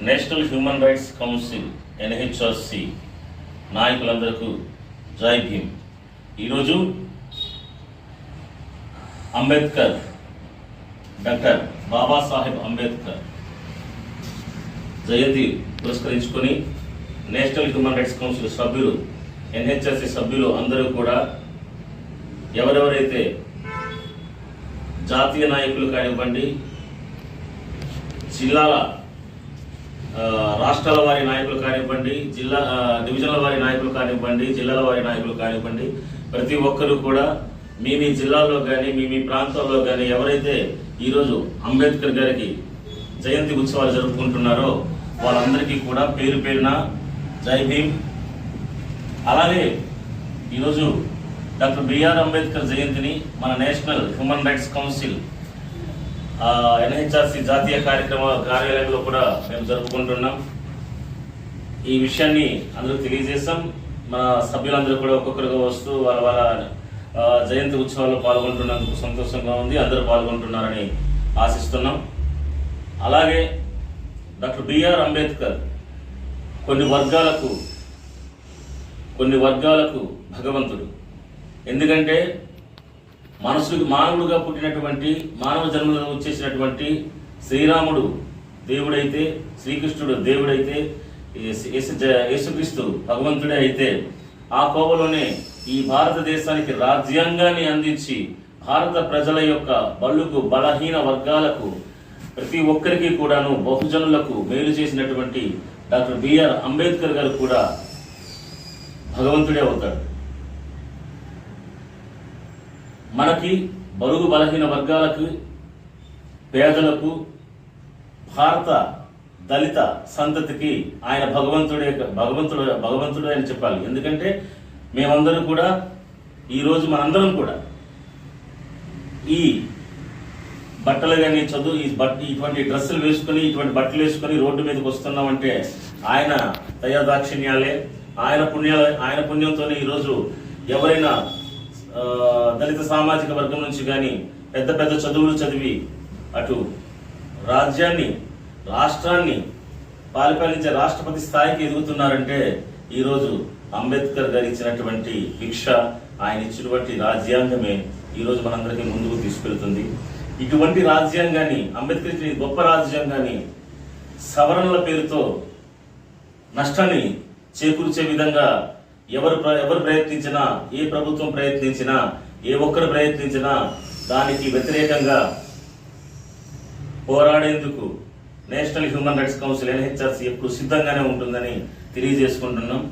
National human rights council NHRC నాయకులందరకు Jai Bhim. ఈరోజు Ambedkar doctor Babasaheb Ambedkar జయంతి పురస్కరించుకొని national human rights council సభ్యులు NHRC సభ్యులు అందరూ కూడా ఎవరెవరైతే జాతీయ నాయకులు కానివ్వండి జిల్లాల రాష్ట్రాల వారి నాయకులు కానివ్వండి జిల్లా డివిజన్ల వారి నాయకులు కానివ్వండి జిల్లాల వారి నాయకులు కానివ్వండి ప్రతి ఒక్కరూ కూడా మీ మీ జిల్లాల్లో కానీ మీ మీ ప్రాంతాల్లో కానీ ఎవరైతే ఈరోజు అంబేద్కర్ గారికి జయంతి ఉత్సవాలు జరుపుకుంటున్నారో వాళ్ళందరికీ కూడా పేరు పేరున జై భీమ్. అలాగే ఈరోజు డాక్టర్ బిఆర్ అంబేద్కర్ జయంతిని మన national human rights council NHRC జాతీయ కార్యక్రమ కార్యాలయంలో కూడా మేము జరుపుకుంటున్నాం. ఈ విషయాన్ని అందరూ తెలియజేస్తాం. మన సభ్యులందరూ కూడా ఒక్కొక్కరుగా వస్తూ వాళ్ళ వాళ్ళ జయంతి ఉత్సవాల్లో పాల్గొంటున్నందుకు సంతోషంగా ఉంది. అందరూ పాల్గొంటున్నారని ఆశిస్తున్నాం. అలాగే డాక్టర్ బిఆర్ అంబేద్కర్ కొన్ని వర్గాలకు కొన్ని వర్గాలకు భగవంతుడు. ఎందుకంటే మనసుకు మానవుడుగా పుట్టినటువంటి మానవ జన్మలో వచ్చేసినటువంటి శ్రీరాముడు దేవుడైతే శ్రీకృష్ణుడు దేవుడైతే యేసుక్రీస్తు భగవంతుడే అయితే ఆ కోవలోనే ఈ భారతదేశానికి రాజ్యాంగాన్ని అందించి భారత ప్రజల యొక్క బళ్ళుకు బలహీన వర్గాలకు ప్రతి ఒక్కరికి కూడాను బహుజనులకు మేలు చేసినటువంటి డాక్టర్ బిఆర్ అంబేద్కర్ గారు కూడా భగవంతుడే అవుతాడు. మనకి బరుగు బలహీన వర్గాలకు పేదలకు భారత దళిత సంతతికి ఆయన భగవంతుడే భగవంతుడు భగవంతుడు అని చెప్పాలి. ఎందుకంటే మేమందరం కూడా ఈరోజు మనందరం కూడా ఈ బట్టలు కానీ చదువు ఈ బట్ట ఇటువంటి డ్రెస్సులు వేసుకొని ఇటువంటి బట్టలు వేసుకొని రోడ్డు మీదకి వస్తున్నామంటే ఆయన దయాదాక్షిణ్యాలే. ఆయన పుణ్యాల ఆయన పుణ్యంతోనే ఈరోజు ఎవరైనా దళిత సామాజిక వర్గం నుంచి కానీ పెద్ద పెద్ద చదువులు చదివి అటు రాజ్యాన్ని రాష్ట్రాన్ని పరిపాలించే రాష్ట్రపతి స్థాయికి ఎదుగుతున్నారంటే ఈరోజు అంబేద్కర్ గారు ఇచ్చినటువంటి భిక్ష ఆయన ఇచ్చినటువంటి రాజ్యాంగమే ఈరోజు మనందరికీ ముందుకు తీసుకెళ్తుంది. ఇటువంటి రాజ్యాంగాన్ని అంబేద్కర్ ఇచ్చిన గొప్ప రాజ్యాంగాన్ని సవరణల పేరుతో నష్టాన్ని చేకూర్చే విధంగా ఎవరు ప్ర- ఎవరు ప్రయత్నించినా ఏ ప్రభుత్వం ప్రయత్నించినా ఏ ఒక్కరు ప్రయత్నించినా దానికి వ్యతిరేకంగా పోరాడేందుకు national human rights council NHRC ఎప్పుడు సిద్ధంగానే ఉంటుందని తెలియజేసుకుంటున్నాం.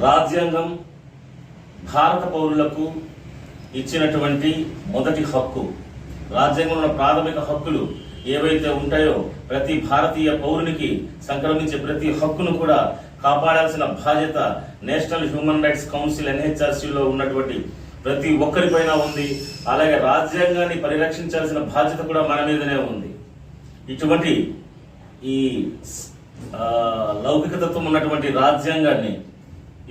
రాజ్యాంగం భారత పౌరులకు ఇచ్చినటువంటి మొదటి హక్కు రాజ్యాంగంలో ఉన్న ప్రాథమిక హక్కులు ఏవైతే ఉంటాయో ప్రతి భారతీయ పౌరునికి సంక్రమించే ప్రతి హక్కును కూడా కాపాడాల్సిన బాధ్యత నేషనల్ హ్యూమన్ రైట్స్ కౌన్సిల్ ఎన్హెచ్ఆర్సీలో ఉన్నటువంటి ప్రతి ఒక్కరిపైన ఉంది. అలాగే రాజ్యాంగాన్ని పరిరక్షించాల్సిన బాధ్యత కూడా మన మీదనే ఉంది. ఇటువంటి ఈ లౌకికతత్వం ఉన్నటువంటి రాజ్యాంగాన్ని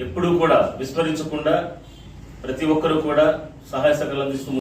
ఎప్పుడూ కూడా విస్మరించకుండా ప్రతి ఒక్కరూ కూడా సహాయ సహకారాలు అందిస్తూ